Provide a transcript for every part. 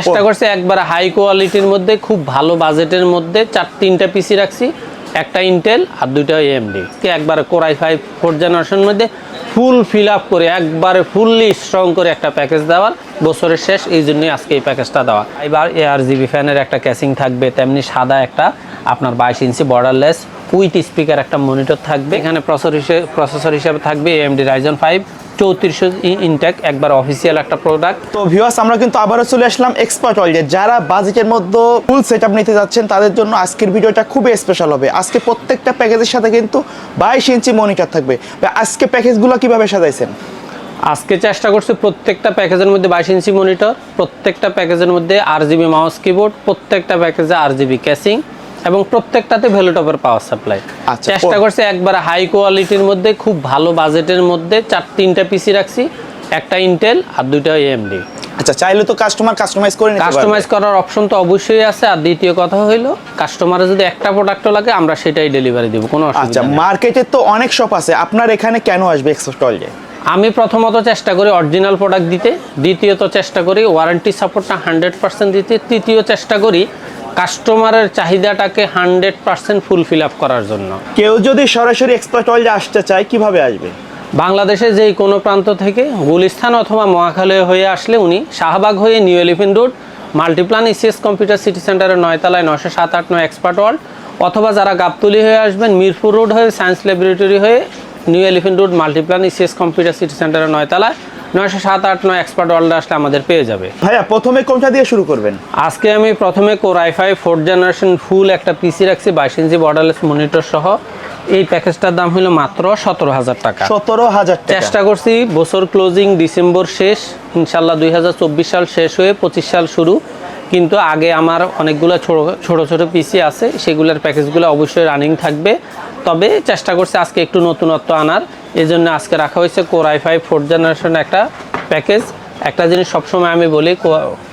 চেষ্টা করছি একবার হাই কোয়ালিটির মধ্যে খুব ভালো বাজেটের মধ্যে চার তিনটা পিসি রাখছি একটা ইন্টেল আর দুইটা এমডি একবার কোরাই ফাইভ ফোর জেনারেশন মধ্যে ফুল ফিল আপ করে একবারে ফুললি স্ট্রং করে একটা প্যাকেজ দেওয়ার বছরের শেষ, এই জন্যই আজকে এই প্যাকেজটা দেওয়া। এবার এআর জিবি ফ্যানের একটা ক্যাসিং থাকবে, তেমনি সাদা একটা, আপনার বাইশ ইঞ্চি বর্ডারলেস উইথ স্পিকার একটা মনিটর থাকবে। এখানে প্রসেসর হিসেবে প্রসেসর হিসেবে থাকবে এএমডি রাইজন ফাইভ চৌত্রিশশো ইনটেক একবার অফিসিয়াল একটা প্রোডাক্ট তো ভিউয়ার্স আমরা কিন্তু আবারও চলে আসলাম এক্সপার্ট ওয়ার্ল্ডে যারা বাজেটের মধ্যে ফুল সেট আপ নিতে যাচ্ছেন, তাদের জন্য আজকের ভিডিওটা খুবই স্পেশাল হবে। আজকে প্রত্যেকটা প্যাকেজের সাথে কিন্তু বাইশ ইঞ্চি মনিটর থাকবে। আজকে প্যাকেজগুলো কীভাবে সাজাইছেন? আজকে চেষ্টা করছি প্রত্যেকটা প্যাকেজের মধ্যে বাইশ ইঞ্চি মনিটর প্রত্যেকটা প্যাকেজের মধ্যে আর জিবি মাউস কিবোর্ড প্রত্যেকটা প্যাকেজে আর জিবি ক্যাসিং এবং প্রত্যেকটাতে ভ্যালুটপের পাওয়ার সাপ্লাই। আচ্ছা, চেষ্টা করছি একবার হাই কোয়ালিটির মধ্যে খুব ভালো বাজেটের মধ্যে চার তিনটা পিসি রাখছি একটা ইন্টেল আর দুইটা এএমডি আচ্ছা চাইলে তো কাস্টমার কাস্টমাইজ করে নিতে কাস্টমাইজ করার অপশন তো অবশ্যই আছে আর দ্বিতীয় কথা হইল কাস্টমারের যদি একটা প্রোডাক্টও লাগে আমরা সেটাই ডেলিভারি দেবো কোনো আচ্ছা অসুবিধা নেই। মার্কেটে তো অনেক শপ আছে আপনার এখানে কেন আসবে এক্সপার্ট ওয়ার্ল্ডে আমি প্রথমত চেষ্টা করি অরিজিনাল প্রোডাক্ট দিতে দ্বিতীয়ত চেষ্টা করি ওয়ারেন্টি সাপোর্টটা হান্ড্রেড পার্সেন্ট দিতে তৃতীয় চেষ্টা করি কাস্টমারের চাহিদাটাকে হান্ড্রেড পার্সেন্ট ফুলফিল আপ করার জন্য। কেউ যদি সরাসরি এক্সপার্ট ওয়ার্ল্ডে আসতে চায় কীভাবে আসবে? বাংলাদেশে যেই কোনো প্রান্ত থেকে গুলিস্থান অথবা মহাখালী হয়ে আসলে উনি শাহবাগ হয়ে New Elephant Road Multiplan ECS Computer City সেন্টারের নয়তলায় নশো সাত আট নয় এক্সপার্ট ওয়ার্ল্ড অথবা যারা গাবতলি হয়ে আসবেন মিরপুর রোড হয়ে সায়েন্স ল্যাবরেটরি হয়ে New Elephant Road Multiplan ECS Computer City সেন্টারের নয়তলায় নয়শো সাত আট নয় এক্সপার্ট ওয়ার্ল্ডে আসলে আমাদের পেয়ে যাবে। ভাইয়া প্রথমে কোনটা দিয়ে শুরু করবেন? আজকে আমি প্রথমে core i five fourth generation full একটা পিসি রাখছি বাইশ ইঞ্চি বর্ডারলেস মনিটর সহ। এই প্যাকেজটার দাম হলো মাত্র সতেরো হাজার টাকা। সতেরো হাজার চেষ্টা করছি বছর ক্লোজিং ডিসেম্বর শেষ ইনশাল্লাহ দুই হাজার চব্বিশ সাল শেষ হয়ে পঁচিশ সাল শুরু। কিন্তু আগে আমার অনেকগুলো ছোটো ছোটো ছোটো পিসি আছে সেগুলোর প্যাকেজগুলো অবশ্যই রানিং থাকবে। তবে চেষ্টা করছে আজকে একটু নতুনত্ব আনার। এই জন্য আজকে রাখা হয়েছে core i five fourth generation একটা প্যাকেজ একটা জিনিস সবসময় আমি বলি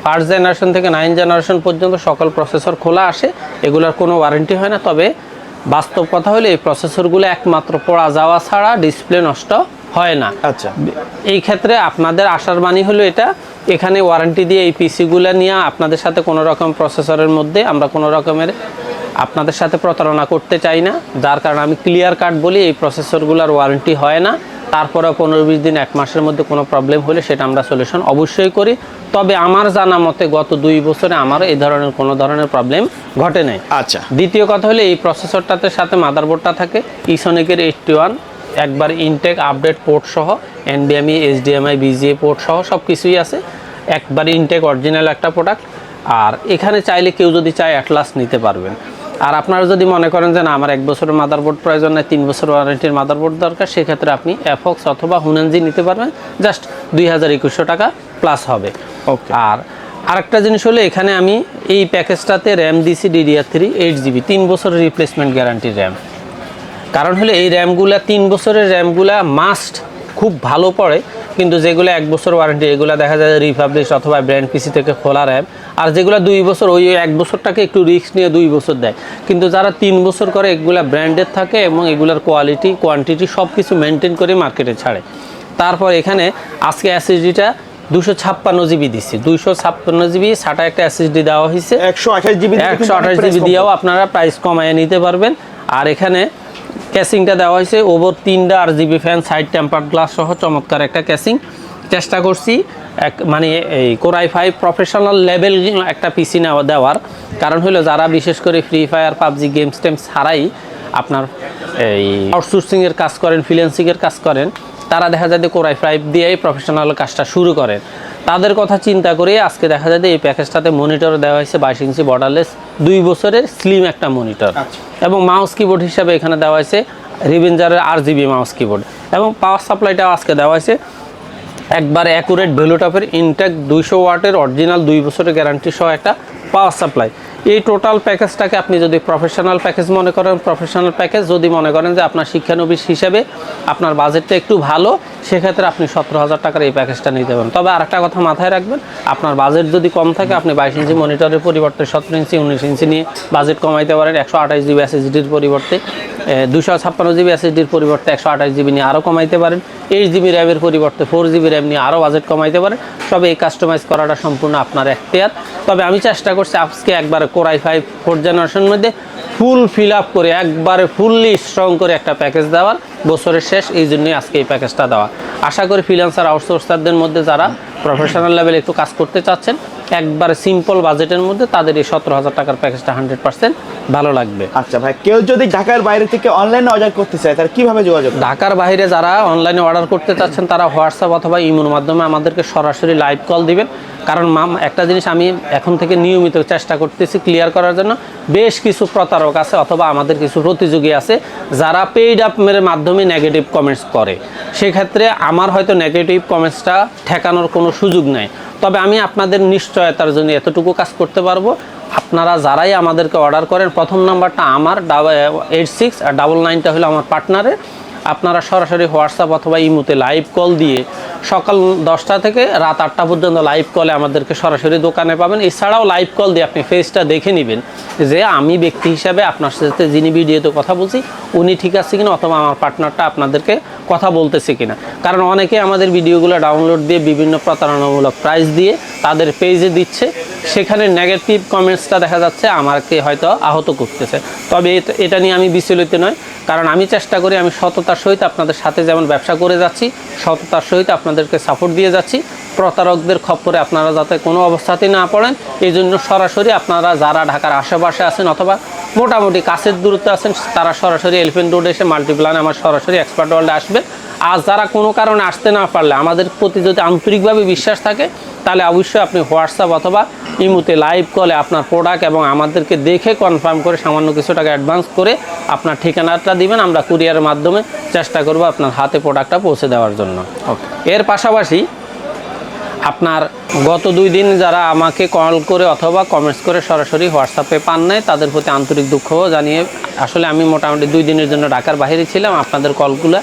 ফার্স্ট জেনারেশন থেকে নাইন জেনারেশন পর্যন্ত সকল প্রসেসর খোলা আসে এগুলোর কোনো ওয়ারেন্টি হয় না। তবে বাস্তব কথা হলে এই প্রসেসরগুলো একমাত্র পড়া যাওয়া ছাড়া ডিসপ্লে নষ্ট হয় না। আচ্ছা। এই ক্ষেত্রে আপনাদের আশার বাণী হলো এটা এখানে ওয়ারেন্টি দিয়ে এই পিসিগুলো নিয়ে আপনাদের সাথে কোনো রকম প্রসেসরের মধ্যে আমরা কোনো রকমের আপনাদের সাথে প্রতারণা করতে চাই না। যার কারণে আমি ক্লিয়ার কাট বলি এই প্রসেসরগুলোর ওয়ারেন্টি হয় না। তারপরে পনেরো বিশ দিন এক মাসের মধ্যে কোনো প্রবলেম হলে সেটা আমরা সলিউশন অবশ্যই করি। তবে আমার জানা মতে গত দুই বছরে আমার এই ধরনের কোনো ধরনের প্রবলেম ঘটে নাই। আচ্ছা। দ্বিতীয় কথা হলে এই প্রসেসরটাতে সাথে মাদারবোর্ডটা থাকে ইসনিকের এইটটি ওয়ান একবার ইনটেক আপডেট পোর্ট সহ এনবিএমই এইচডিএমআই বিজিএ পোর্ট সহ সব কিছুই আছে। একবার ইনটেক অরিজিনাল একটা প্রোডাক্ট আর এখানে চাইলে কেউ যদি চায় অ্যাটলাস নিতে পারবেন। আর আপনারা যদি মনে করেন যে না আমার এক বছরের মাদারবোর্ড প্রয়োজন নেই তিন বছর ওয়ারেন্টির মাদারবোর্ড দরকার সেক্ষেত্রে আপনি অ্যাফক্স অথবা হুনানজি নিতে পারবেন। জাস্ট দুই হাজার একুশশো টাকা প্লাস হবে। ওকে আর আরেকটা জিনিস হলো এখানে আমি এই প্যাকেজটাতে র্যাম দিছি ডিডিআর থ্রি এইট জিবি তিন বছরের রিপ্লেসমেন্ট গ্যারান্টি র্যাম কারণ হলো এই র্যামগুলা তিন বছরের র্যামগুলা মাস্ট খুব ভালো পড়ে কিন্তু যেগুলো এক বছর ওয়ারেন্টি এগুলো দেখা যায় রিপাবলিশ অথবা ব্র্যান্ড পিসি থেকে খোলা র্যাম আর যেগুলো দুই বছর ওই এক বছরটাকে একটু রিস্ক নিয়ে দুই বছর দেয়। কিন্তু যারা তিন বছর করে এগুলা ব্র্যান্ডের থাকে এবং এগুলার কোয়ালিটি কোয়ান্টিটি সব কিছু মেনটেন করে মার্কেটে ছাড়ে। তারপর এখানে আজকে অ্যাসিডিটা দুশো ছাপ্পান্ন জিবি দিচ্ছি দুশো ছাপ্পান্ন জিবি সাটা একটা এসএসডি দেওয়া হয়েছে একশো আঠাশ জিবি একশো আঠাশ জিবি দিয়েও আপনারা প্রাইস কমায় নিতে পারবেন। আর এখানে ক্যাসিংটা দেওয়া হয়েছে। ওভার তিনটা R GB fan, side temper glass সহ চমৎকার একটা ক্যাসিং চেষ্টা করছি এক মানে এই কোরাই ফাইভ প্রফেশনাল লেভেল একটা পিসি নেওয়া দেওয়ার। কারণ হলো যারা বিশেষ করে ফ্রি ফায়ার পাবজি গেমস টেমস ছাড়াই আপনার এই আউটসোর্সিংয়ের কাজ করেন ফ্রিল্যান্সিংয়ের কাজ করেন, তারা দেখা যায় যে কোরাই ফাইভ দিয়েই প্রফেশনাল কাজটা শুরু করেন। তাদের কথা চিন্তা করে আজকে দেখা যায় এই প্যাকেজটাতে মনিটর দেওয়া হয়েছে বাইশ ইঞ্চি বর্ডারলেস দুই বছরের স্লিম একটা মনিটর। এবং মাউস কিবোর্ড হিসাবে এখানে দেওয়া হয়েছে রিভেঞ্জারের আর জিবি মাউস কিবোর্ড এবং পাওয়ার সাপ্লাইটাও আজকে দেওয়া হয়েছে। একবার অ্যাকুরেট ভ্যালুটাফের ইনটেক দুইশো ওয়াটের অরিজিনাল দুই বছরের গ্যারান্টি সহ একটা পাওয়ার সাপ্লাই। এই টোটাল প্যাকেজটাকে আপনি যদি প্রফেশনাল প্যাকেজ মনে করেন প্রফেশনাল প্যাকেজ যদি মনে করেন যে আপনার শিক্ষানবিশ হিসেবে আপনার বাজেটটা একটু ভালো, সেক্ষেত্রে আপনি সতেরো হাজার টাকার এই প্যাকেজটা নিতে পারেন। তবে আরেকটা কথা মাথায় রাখবেন, আপনার বাজেট যদি কম থাকে, আপনি বাইশ ইঞ্চি মনিটরের পরিবর্তে সতেরো ইঞ্চি, উনিশ ইঞ্চি নিয়ে বাজেট কমাইতে পারেন, একশো আঠাশ জিবি এসএসডির পরিবর্তে দুশো ছাপ্পান্ন জিবি এসএসডির পরিবর্তে, একশো আঠাশ জিবি নিয়ে আরও কমাইতে পারেন এইট জিবি র্যামের পরিবর্তে ফোর জিবি র্যাম নিয়ে আরও বাজেট কমাইতে পারেন। তবে এই কাস্টমাইজ করাটা সম্পূর্ণ আপনার এখতিয়ার। তবে আমি চেষ্টা করছি আজকে একবারে কোরাই ফাইভ ফোর্থ জেনারেশনের মধ্যে ফুল ফিল আপ করে একবারে ফুললি স্ট্রং করে একটা প্যাকেজ দেওয়ার বছরের শেষ এই জন্যই আজকে এই প্যাকেজটা দেওয়া। আশা করি ফ্রিল্যান্সার আউটসোর্সারদের মধ্যে যারা প্রফেশনাল লেভেলে একটু কাজ করতে চাচ্ছেন একবার সিম্পল বাজেটের মধ্যে তাদের এই সতেরো হাজার টাকার প্যাকেজটা হান্ড্রেড পার্সেন্ট ভালো লাগবে। আচ্ছা ভাই কেউ যদি ঢাকার বাইরে থেকে অনলাইনে অর্ডার করতে চায় তাহলে কীভাবে যোগাযোগ ঢাকার বাইরে যারা অনলাইনে অর্ডার করতে চাচ্ছেন তারা হোয়াটসঅ্যাপ অথবা ইমোর মাধ্যমে আমাদেরকে সরাসরি লাইভ কল দিবেন। কারণ মাম, একটা জিনিস আমি এখন থেকে নিয়মিত চেষ্টা করতেছি ক্লিয়ার করার জন্য। বেশ কিছু প্রতারক আছে অথবা আমাদের কিছু প্রতিযোগী আছে যারা পেইড আপের মাধ্যমে নেগেটিভ কমেন্টস করে। সেক্ষেত্রে আমার হয়তো নেগেটিভ কমেন্টসটা ঠেকানোর কোনো সুযোগ নেই। তবে আমি আপনাদের নিশ্চয়তার জন্য এতটুকু কাজ করতে পারব। আপনারা যারাই আমাদেরকে অর্ডার করেন, প্রথম নাম্বারটা আমার, ডাবল এইট সিক্স আর ডাবল নাইনটা হলো আমার পার্টনারের আপনারা সরাসরি হোয়াটসঅ্যাপ অথবা ইমুতে লাইভ কল দিয়ে সকাল দশটা থেকে রাত আটটা পর্যন্ত লাইভ কলে আমাদেরকে সরাসরি দোকানে পাবেন। এছাড়াও লাইভ কল দিয়ে আপনি ফেসটা দেখে নেবেন যে আমি ব্যক্তি হিসাবে আপনার সাথে যিনি ভিডিওতে কথা বলছি, উনি ঠিক আছে কিনা অথবা আমার পার্টনারটা আপনাদেরকে কথা বলতেছে কিনা। কারণ অনেকে আমাদের ভিডিওগুলো ডাউনলোড দিয়ে বিভিন্ন প্রতারণামূলক প্রাইস দিয়ে তাদের পেজে দিচ্ছে। সেখানে নেগেটিভ কমেন্টসটা দেখা যাচ্ছে, আমাকে হয়তো আহত করতেছে। তবে এটা- নিয়ে আমি বিচলিত নয় কারণ আমি চেষ্টা করি, আমি সততার সহিত আপনাদের সাথে যেমন ব্যবসা করে যাচ্ছি, সততার সহিত আপনাদেরকে সাপোর্ট দিয়ে যাচ্ছি। প্রতারকদের খপ্পরে আপনারা যাতে কোনো অবস্থাতেই না পড়েন এই জন্য সরাসরি আপনারা যারা ঢাকার আশেপাশে আছেন অথবা মোটামুটি কাছের দূরত্বে আছেন তারা সরাসরি এলিফেন্ট রোড এসে মাল্টিপ্লান আমার সরাসরি এক্সপার্ট ওয়ার্ল্ডে আসবে। আর যারা কোনো কারণে আসতে না পারলে আমাদের প্রতি যদি আন্তরিকভাবে বিশ্বাস থাকে তাহলে অবশ্যই আপনি হোয়াটসঅ্যাপ অথবা ইমুতে লাইভ কলে আপনার প্রোডাক্ট এবং আমাদেরকে দেখে কনফার্ম করে সামান্য কিছু টাকা অ্যাডভান্স করে আপনার ঠিকানাটা দিবেন আমরা কুরিয়ারের মাধ্যমে চেষ্টা করব আপনার হাতে প্রোডাক্টটা পৌঁছে দেওয়ার জন্য। এর পাশাপাশি আপনার গত দুই দিন যারা আমাকে কল করে অথবা কমেন্টস করে সরাসরি হোয়াটসঅ্যাপে পান নাই, তাদের প্রতি আন্তরিক দুঃখও জানিয়ে আসলে আমি মোটামুটি দুই দিনের জন্য ঢাকার বাইরে ছিলাম, আপনাদের কলগুলো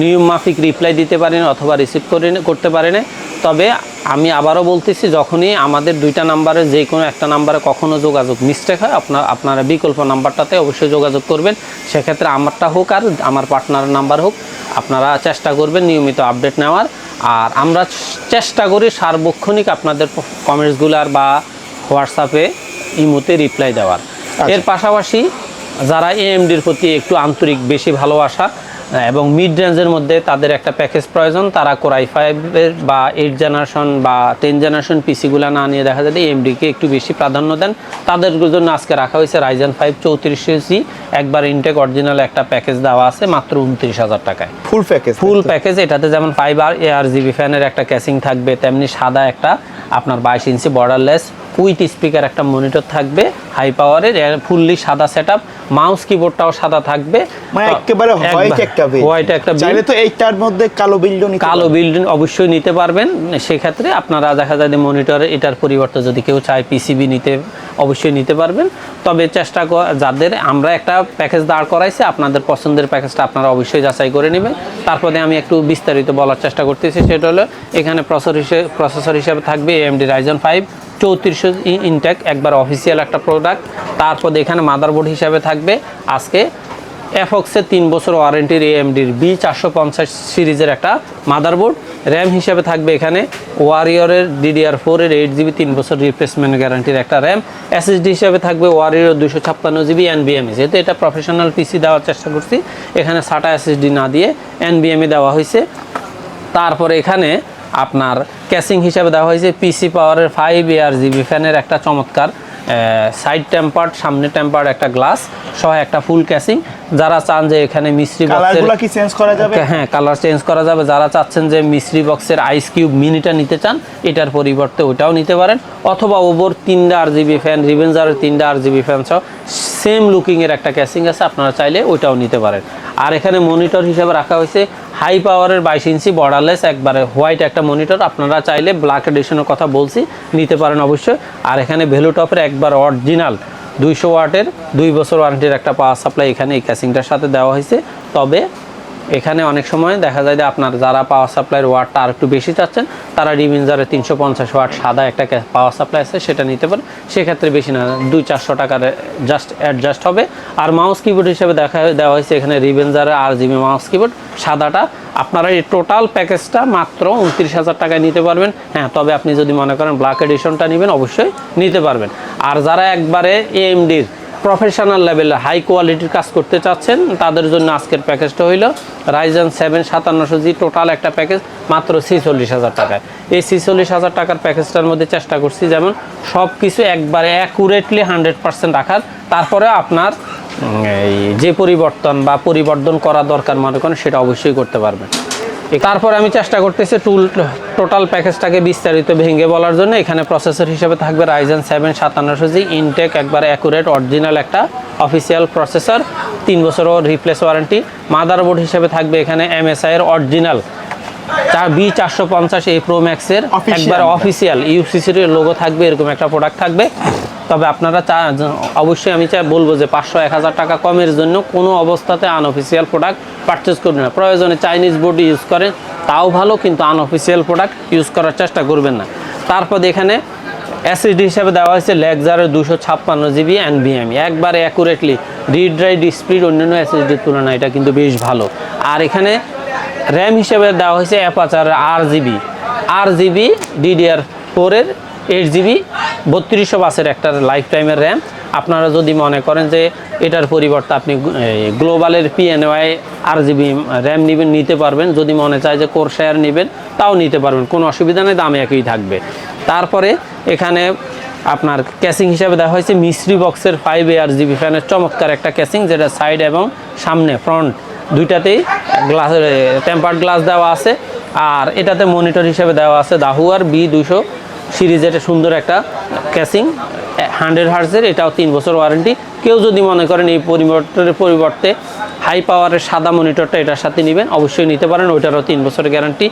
নিয়ম মাফিক রিপ্লাই দিতে পারেন অথবা রিসিভ করে করতে পারেন। তবে আমি আবারও বলতেছি, যখনই আমাদের দুইটা নাম্বারে যে কোনো একটা নাম্বারে কখনো যোগাযোগ মিস্টেক হয়, আপনার, আপনারা বিকল্প নাম্বারটাতে অবশ্যই যোগাযোগ করবেন। সেক্ষেত্রে আমারটা হোক আর আমার পার্টনারের নাম্বার হোক, আপনারা চেষ্টা করবেন নিয়মিত আপডেট নেওয়ার। আর আমরা চেষ্টা করি সার্বক্ষণিক আপনাদের কমেন্টসগুলার বা হোয়াটসঅ্যাপে ইমোতে রিপ্লাই দেওয়ার। এর পাশাপাশি যারা এএমডির প্রতি একটু আন্তরিক বেশি ভালোবাসা এবং মিড রেঞ্জের মধ্যে তাদের একটা প্যাকেজ প্রয়োজন। তারা কোরাই ফাইভের বা এইট জেনারেশন বা টেন জেনারেশন পিসিগুলো না নিয়ে দেখা যায় এমডিকে একটু বেশি প্রাধান্য দেন। তাদের জন্য আজকে রাখা হয়েছে রাইজেন ফাইভ চৌত্রিশশো সি একবার ইনটেক অরিজিনাল একটা প্যাকেজ দেওয়া আছে মাত্র উনত্রিশ হাজার টাকায়। ফুল প্যাকেজ ফুল প্যাকেজ এটাতে যেমন ফাইভ আর এআর জিবি ফ্যানের একটা ক্যাসিং থাকবে তেমনি সাদা একটা আপনার বাইশ ইঞ্চি বর্ডারলেস উইথ স্পিকার একটা মনিটর থাকবে হাই পাওয়ারের ফুললি সাদা সেট আপ মাউস কিবোর্ডটাও সাদা থাকবে। মানে একেবারে হোয়াইট একটা বিল হোয়াইট একটা তো এইটার মধ্যে কালো বিলও কালো। বিল্ডিং অবশ্যই নিতে পারবেন। সেক্ষেত্রে আপনারা দেখা যায় যে মনিটর এটার পরিবর্তে যদি কেউ চায় পিসিবি নিতে অবশ্যই নিতে পারবেন। তবে চেষ্টা যাদের আমরা একটা প্যাকেজ দাঁড় করাইছি আপনাদের পছন্দের প্যাকেজটা আপনারা অবশ্যই যাচাই করে নেবেন। তারপরে আমি একটু বিস্তারিত বলার চেষ্টা করতেছি সেটা হলো এখানে প্রসেসর হিসেবে প্রসেসর হিসেবে থাকবে এমডি রাইজন ফাইভ চৌত্রিশশো ইনটেক একবার অফিসিয়াল একটা প্রোডাক্ট তারপর এখানে মাদারবোর্ড হিসাবে থাকবে। আজকে এফক্সের তিন বছর ওয়ারেন্টির এএমডির বি চারশো পঞ্চাশ সিরিজের একটা মাদারবোর্ড র্যাম হিসাবে থাকবে এখানে। ওয়ারিয়রের ডিডিআর ফোরের এইট জিবি তিন বছর রিপ্লেসমেন্ট গ্যারান্টির একটা র্যাম এসএসডি হিসাবে থাকবে ওয়ারিয়র দুশো ছাপ্পান্ন জিবি এনবিএমএ যেহেতু এটা প্রফেশনাল পিসি দেওয়ার চেষ্টা করছি, এখানে সাটা এসএসডি না দিয়ে এনবিএমএ দেওয়া হয়েছে। তারপরে এখানে আপনার ক্যাসিং হিসাবে দেওয়া হয়েছে পিসি পাওয়ারের ফাইভ এয়ার জিবি ফ্যানের একটা চমৎকার সাইড টেম্পার্ড সামনে টেম্পার্ড একটা গ্লাস সহ একটা ফুল ক্যাসিং যারা চান যে এখানে মিস্ত্রি বক্সের কি চেঞ্জ করা যাবে? হ্যাঁ কালার চেঞ্জ করা যাবে। যারা চাচ্ছেন যে মিস্ত্রি বক্সের আইস কিউব মিনিটা নিতে চান এটার পরিবর্তে ওটাও নিতে পারেন। অথবা ওভর তিনটা আর জিবি ফ্যান রিভেঞ্জারের তিনটা আর জিবি ফ্যান সহ সেম লুকিংয়ের একটা ক্যাসিং আছে আপনারা চাইলে ওইটাও নিতে পারেন। আর এখানে মনিটর হিসেবে রাখা হয়েছে হাই পাওয়ারের বাইশ ইঞ্চি বর্ডারলেস একবারে হোয়াইট একটা মনিটর আপনারা চাইলে ব্ল্যাক এডিশনের কথা বলছি, নিতে পারেন অবশ্যই। আর এখানে ভ্যালুটপের একবার অরিজিনাল দুইশো ওয়াটের, দুই বছর ওয়ারেন্টির একটা পাওয়ার সাপ্লাই এখানে এই ক্যাসিংটার সাথে দেওয়া হয়েছে। তবে এখানে অনেক সময় দেখা যায় যে আপনার যারা পাওয়ার সাপ্লাইয়ের ওয়াটটা আর একটু বেশি চাচ্ছেন, তারা রিভিনজারে তিনশো পঞ্চাশ ওয়াট সাদা একটা পাওয়ার সাপ্লাই আছে, সেটা নিতে পারেন। সেক্ষেত্রে বেশি না, দুই চারশো টাকার জাস্ট অ্যাডজাস্ট হবে। আর মাউস কিবোর্ড হিসেবে দেখা দেওয়া হয়েছে এখানে রিভেঞ্জারে আর জিবি মাউস কিবোর্ড সাদাটা। আপনারা এই টোটাল প্যাকেজটা মাত্র উনত্রিশ হাজার টাকায় নিতে পারবেন। হ্যাঁ তবে আপনি যদি মনে করেন ব্ল্যাক এডিশনটা নেবেন, অবশ্যই নিতে পারবেন। আর যারা একবারে এএমডির প্রফেশনাল লেভেলে হাই কোয়ালিটির কাজ করতে চাচ্ছেন, তাদের জন্য আজকের প্যাকেজটা হইল রাইজেন সেভেন সাতান্নশো জি টোটাল একটা প্যাকেজ মাত্র ছিচল্লিশ হাজার টাকায়। এই ছিচল্লিশ হাজার টাকার প্যাকেজটার মধ্যে চেষ্টা করছি যেমন সব কিছু একবারে অ্যাকুরেটলি হান্ড্রেড পার্সেন্ট রাখার। তারপরে আপনার এই যে পরিবর্তন বা পরিবর্তন করা দরকার মনে করেন, সেটা অবশ্যই করতে পারবেন। তারপর আমি চেষ্টা করতেছি টুল টোটাল প্যাকেজটাকে বিস্তারিত ভেঙে বলার জন্য। এখানে প্রসেসর হিসেবে থাকবে রাইজেন সেভেন সাতান্নশো জি ইনটেক একবার অ্যাকুরেট অরিজিনাল একটা অফিসিয়াল প্রসেসর তিন বছরও রিপ্লেস ওয়ারেন্টি মাদারবোর্ড হিসেবে থাকবে এখানে এমএসআই এর অরিজিনাল চার বি চারশো পঞ্চাশ এই প্রো ম্যাক্সের একবার অফিসিয়াল ইউসিসির লোগো থাকবে এরকম একটা প্রোডাক্ট থাকবে। তবে আপনারা চা অবশ্যই আমি চাই বলব যে পাঁচশো এক হাজার টাকা কমের জন্য কোনো অবস্থাতে আনঅফিসিয়াল প্রোডাক্ট পারচেস করবেন না। প্রয়োজনে চাইনিজ বোর্ড ইউজ করেন তাও ভালো কিন্তু আনঅফিসিয়াল প্রোডাক্ট ইউজ করার চেষ্টা করবেন না। তারপর এখানে অ্যাসিড হিসাবে দেওয়া হয়েছে লেগজারের দুশো ছাপ্পান্ন জিবি এনবিএমই একবারে অ্যাকুরেটলি রিড রাইড স্পিড অন্যান্য অ্যাসিডের তুলনায় এটা কিন্তু বেশ ভালো। আর এখানে র্যাম হিসেবে দেওয়া হয়েছে Apacer R GB R GB DDR ফোরের এইট জিবি বত্রিশশো বাসের একটা লাইফ টাইমের র্যাম। আপনারা যদি মনে করেন যে এটার পরিবর্তে আপনি গ্লোবালের পিএনওয়াই আর জিবি র্যাম নেবেন, নিতে পারবেন। যদি মনে চায় যে কোর শেয়ার নেবেন, তাও নিতে পারবেন। কোনো অসুবিধা নেই, দাম একই থাকবে। তারপরে এখানে আপনার ক্যাসিং হিসাবে দেওয়া হয়েছে মিস্ত্রি বক্সের ফাইভ আর জিবি ফ্যানের চমৎকার একটা ক্যাসিং যেটা সাইড এবং সামনে ফ্রন্ট দুইটাতেই গ্লাস টেম্পার্ড গ্লাস দেওয়া আছে। আর এটাতে মনিটর হিসেবে দেওয়া আছে দাহু আর বি দুশো সিরিজের সুন্দর একটা ক্যাসিং হান্ড্রেড হার্সের এটাও তিন বছর ওয়ারেন্টি কেউ যদি মনে করেন এই পরিবর্তনের পরিবর্তে হাই পাওয়ারের সাদা মনিটরটা এটার সাথে নেবেন। অবশ্যই নিতে পারেন ওইটারও তিন বছর গ্যারান্টি।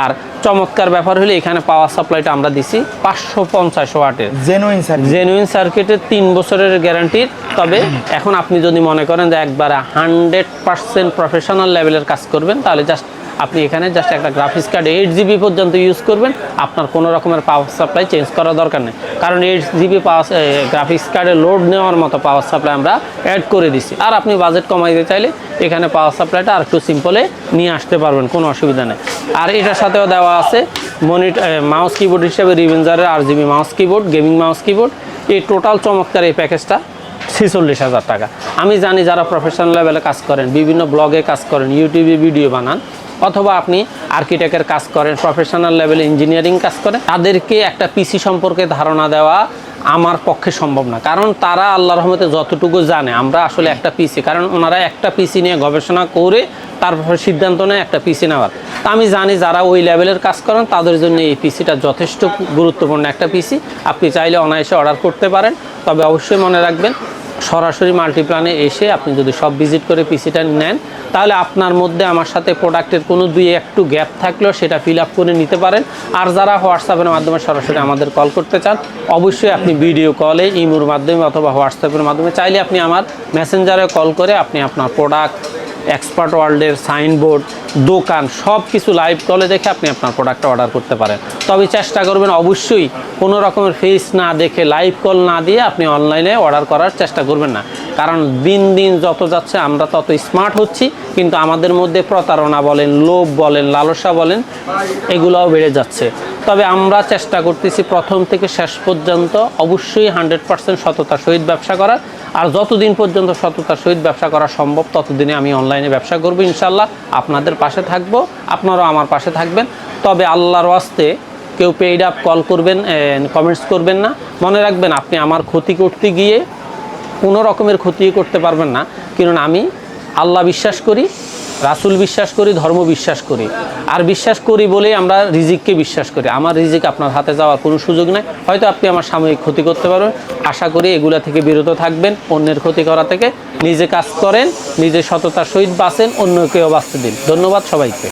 আর চমৎকার ব্যাপার হলে এখানে পাওয়ার সাপ্লাইটা আমরা দিছি পাঁচশো পঞ্চাশ ওয়াটের। জেনুইন স্যার জেনুইন সার্কিটের তিন বছরের গ্যারান্টির। তবে এখন আপনি যদি মনে করেন যে একবারে হান্ড্রেড পার্সেন্ট প্রফেশনাল লেভেলের কাজ করবেন তাহলে জাস্ট আপনি এখানে জাস্ট একটা গ্রাফিক্স কার্ড এইট জিবি পর্যন্ত ইউজ করবেন। আপনার কোনো রকমের পাওয়ার সাপ্লাই চেঞ্জ করার দরকার নেই। কারণ এইট জিবি পাওয়ার গ্রাফিক্স কার্ডে লোড নেওয়ার মতো পাওয়ার সাপ্লাই আমরা অ্যাড করে দিছি। আর আপনি বাজেট কমাইতে চাইলে এখানে পাওয়ার সাপ্লাইটা আর একটু সিম্পলে নিয়ে আসতে পারবেন, কোনো অসুবিধা নেই। আর এটার সাথেও দেওয়া আছে মনিট মাউস কিবোর্ড হিসেবে রিভেঞ্জারের R GB mouse keyboard gaming mouse keyboard এই টোটাল চমৎকার এই প্যাকেজটা ছেচল্লিশ হাজার টাকা। আমি জানি যারা প্রফেশনাল লেভেলে কাজ করেন, বিভিন্ন ব্লগে কাজ করেন ইউটিউবে ভিডিও বানান অথবা আপনি আর্কিটেক্টের কাজ করেন প্রফেশনাল লেভেলে ইঞ্জিনিয়ারিং কাজ করেন, তাদেরকে একটা পিসি সম্পর্কে ধারণা দেওয়া আমার পক্ষে সম্ভব না। কারণ তারা আল্লাহ রহমতে যতটুকু জানে, আমরা আসলে একটা পিসি কারণ ওনারা একটা পিসি নিয়ে গবেষণা করে তারপর সিদ্ধান্ত নেয় একটা পিসি নেওয়ার। তা আমি জানি যারা ওই লেভেলের কাজ করেন, তাদের জন্য এই পিসিটা যথেষ্ট গুরুত্বপূর্ণ একটা পিসি আপনি চাইলে অনায়াসে অর্ডার করতে পারেন, তবে অবশ্যই মনে রাখবেন সরাসরি মাল্টিপ্লানে এসে আপনি যদি সব ভিজিট করে পিসিটা নেন, তাহলে আপনার মধ্যে আমার সাথে প্রোডাক্টের কোনো দুই একটু গ্যাপ থাকলেও সেটা ফিল আপ করে নিতে পারেন। আর যারা হোয়াটসঅ্যাপের মাধ্যমে সরাসরি আমাদের কল করতে চান, অবশ্যই আপনি ভিডিও কলে ইমোর মাধ্যমে অথবা হোয়াটসঅ্যাপের মাধ্যমে চাইলে আপনি আমার মেসেঞ্জারে কল করে আপনি আপনার প্রোডাক্ট এক্সপার্ট ওয়ার্ল্ডের সাইনবোর্ড দোকান, সব কিছু লাইভ কলে দেখে আপনি আপনার প্রোডাক্টটা অর্ডার করতে পারেন। তবে চেষ্টা করবেন অবশ্যই কোনো রকমের ফেস না দেখে লাইভ কল না দিয়ে আপনি অনলাইনে অর্ডার করার চেষ্টা করবেন না। কারণ দিন দিন যত যাচ্ছে, আমরা তত স্মার্ট হচ্ছি, কিন্তু আমাদের মধ্যে প্রতারণা বলেন, লোভ বলেন, লালসা বলেন, এগুলোও বেড়ে যাচ্ছে। তবে আমরা চেষ্টা করতেছি প্রথম থেকে শেষ পর্যন্ত অবশ্যই হান্ড্রেড পার্সেন্ট সততার সহিত ব্যবসা করার। আর যতদিন পর্যন্ত সততার সহিত ব্যবসা করা সম্ভব, ততদিনে আমি অনলাইনে ব্যবসা করব ইনশাল্লাহ আপনাদের পাশে থাকব, আপনারাও আমার পাশে থাকবেন। তবে আল্লাহর ওয়াস্তে কেউ পেইড আপ কল করবেন কমেন্টস করবেন না। মনে রাখবেন, আপনি আমার ক্ষতি করতে গিয়ে কোনো রকমের ক্ষতি করতে পারবেন না। কারণ আমি আল্লাহ বিশ্বাস করি, রাসুল বিশ্বাস করি, ধর্ম বিশ্বাস করি। আর বিশ্বাস করি বলেই আমরা রিজিককে বিশ্বাস করি। আমার রিজিক আপনার হাতে যাওয়ার কোনো সুযোগ নেই। হয়তো আপনি আমার সাময়িক ক্ষতি করতে পারবেন। আশা করি এগুলা থেকে বিরত থাকবেন। অন্যের ক্ষতি করা থেকে নিজে কাজ করেন, নিজে সততার সহিত বাঁচেন, অন্যকেও বাঁচতে দিন। ধন্যবাদ সবাইকে।